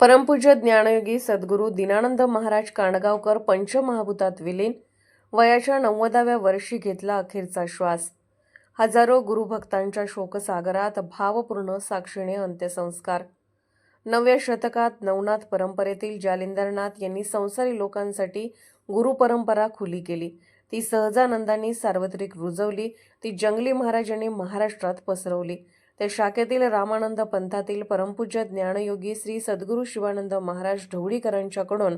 परमपूज्य ज्ञानयोगी सद्गुरू दिनानंद महाराज कांडगावकर पंचमहाभूतात विलीन. वयाच्या नव्वदाव्या वर्षी घेतला अखेरचा श्वास. हजारो गुरुभक्तांच्या शोकसागरात भावपूर्ण साक्षीने अंत्यसंस्कार. नवव्या शतकात नवनाथ परंपरेतील जालिंदरनाथ यांनी संसारी लोकांसाठी गुरुपरंपरा खुली केली. ती सहजानंदांनी सार्वत्रिक रुजवली. ती जंगली महाराजांनी महाराष्ट्रात पसरवली. तर शाखेतील रामानंद पंथातील परमपूज्य ज्ञानयोगी श्री सद्गुरू शिवानंद महाराज ढवळीकरांच्याकडून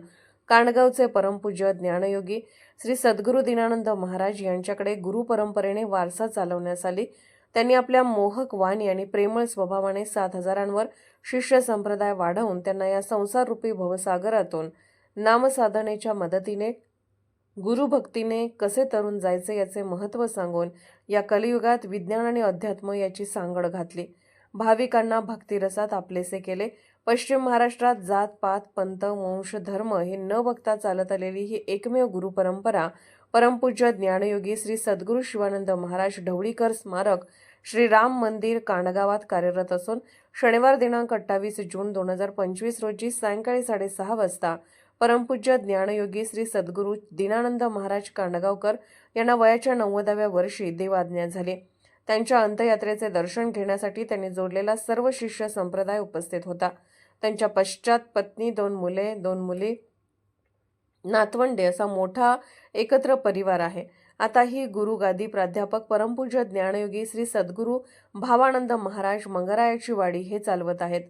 कांडगावचे परमपूज्य ज्ञानयोगी श्री सद्गुरू दिनानंद महाराज यांच्याकडे गुरुपरंपरेने वारसा चालवण्यास आली. त्यांनी आपल्या मोहक वाणी आणि प्रेमळ स्वभावाने सात हजारांवर शिष्य संप्रदाय वाढवून त्यांना या संसाररूपी भवसागरातून नामसाधनेच्या मदतीने गुरुभक्तीने कसे तरुण जायचे याचे महत्त्व सांगून या कलियुगात विज्ञान आणि अध्यात्म याची सांगड घातली. भाविकांना भक्तिरसात आपलेसे केले. पश्चिम महाराष्ट्रात जात पात पंत वंश धर्म हे न बघता चालत आलेली ही एकमेव गुरुपरंपरा परमपूज्य ज्ञानयोगी श्री सद्गुरू शिवानंद महाराज ढवळीकर स्मारक श्री राम मंदिर कांडगावात कार्यरत असून शनिवार दिनांक अठ्ठावीस जून दोन हजार पंचवीस रोजी सायंकाळी साडेसहा वाजता परमपूज्य ज्ञानयोगी श्री सद्गुरू दिनानंद महाराज कांडगावकर यांना वयाच्या नव्वदाव्या वर्षी देवाज्ञा झाले. त्यांच्या अंत्ययात्रेचे दर्शन घेण्यासाठी त्यांनी जोडलेला सर्व शिष्य संप्रदाय उपस्थित होता. त्यांच्या पश्चात पत्नी दोन मुले दोन मुली नातवंडे असा मोठा एकत्र परिवार आहे. आता ही गुरुगादी प्राध्यापक परमपूज्य ज्ञानयोगी श्री सद्गुरू भावानंद महाराज मंगरायाची वाडी हे चालवत आहेत.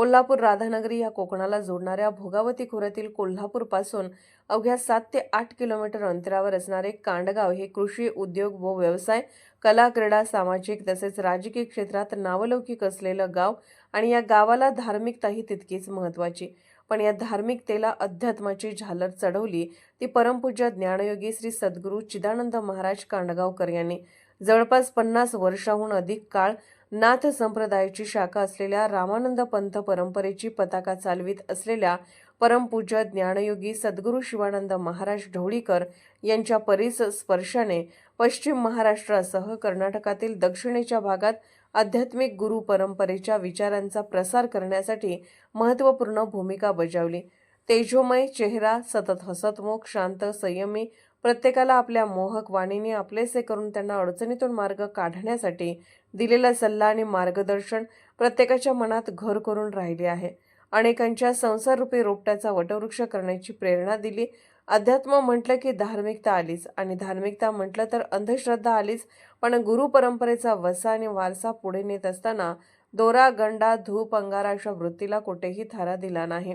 कोल्हापूर राधानगरी या कोकणाला जोडणाऱ्या भोगावती खोऱ्यातील कोल्हापूरपासून अवघ्या सात ते आठ किलोमीटर अंतरावर असणारे कांडगाव हे कृषी उद्योग व व्यवसाय कला क्रीडा सामाजिक तसेच राजकीय क्षेत्रात नावलौकिक असलेलं गाव आणि या गावाला धार्मिकताही तितकीच महत्त्वाची. पण या धार्मिकतेला अध्यात्माची झालर चढवली ती परमपूज्य ज्ञानयोगी श्री सद्गुरू चिदानंद महाराज कांडगावकर यांनी. जवळपास पन्नास वर्षाहून अधिक काळ नाथ संप्रदायाची शाखा असलेल्या रामानंद पंथ परंपरेची पताका चालवित असलेल्या परमपूज्य ज्ञानयोगी सद्गुरू शिवानंद महाराज ढवळीकर यांच्या परिस स्पर्शाने पश्चिम महाराष्ट्रासह कर्नाटकातील दक्षिणेच्या भागात आध्यात्मिक गुरु परंपरेच्या विचारांचा प्रसार करण्यासाठी महत्त्वपूर्ण भूमिका बजावली. तेजोमय चेहरा सतत हसतमुख शांत संयमी प्रत्येकाला आपल्या मोहक वाणीने आपलेसे करून त्यांना अडचणीतून मार्ग काढण्यासाठी दिलेला सल्ला आणि मार्गदर्शन प्रत्येकाच्या मनात घर करून राहिले आहे. अनेकांच्या संसाररूपी रोपट्याचा वटवृक्ष करण्याची प्रेरणा दिली. अध्यात्म म्हटलं की धार्मिकता आलीच आणि धार्मिकता म्हटलं तर अंधश्रद्धा आलीच. पण गुरु परंपरेचा वसा आणि वारसा पुढे नेत असताना दोरा गंडा धूप अंगारा अशा वृत्तीला कुठेही थारा दिला नाही.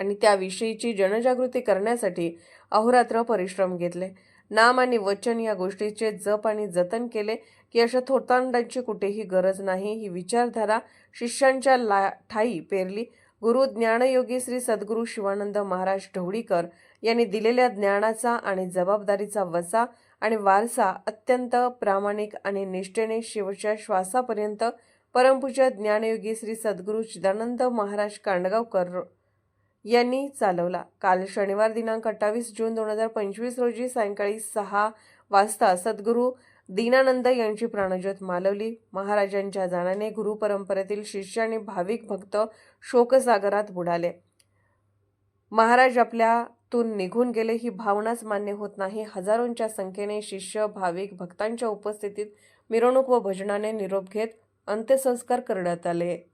आणि त्याविषयीची जनजागृती करण्यासाठी अहोरात्र परिश्रम घेतले. नाम आणि वचन या गोष्टीचे जप आणि जतन केले की अशा थोतांडांची कुठेही गरज नाही. ही विचारधारा शिष्यांच्या ला ठाई पेरली. गुरु ज्ञानयोगी श्री सद्गुरू शिवानंद महाराज ढवळीकर यांनी दिलेल्या ज्ञानाचा आणि जबाबदारीचा वसा आणि वारसा अत्यंत प्रामाणिक आणि निष्ठेने शिवच्या श्वासापर्यंत परमपूज्य ज्ञानयोगी श्री सद्गुरू चिदानंद महाराज कांडगावकर यांनी चालवला. काल शनिवार दिनांक अठ्ठावीस जून दोन हजार पंचवीस रोजी सायंकाळी सहा वाजता सद्गुरू दीनानंद यांची प्राणज्योत मालवली. महाराजांच्या जाण्याने गुरु परंपरेतील शिष्य आणि भाविक भक्त शोकसागरात बुडाले. महाराज आपल्यातून निघून गेले ही भावनाच मान्य होत नाही. हजारोंच्या संख्येने शिष्य भाविक भक्तांच्या उपस्थितीत मिरवणूक व भजनाने निरोप घेत अंत्यसंस्कार करण्यात आले.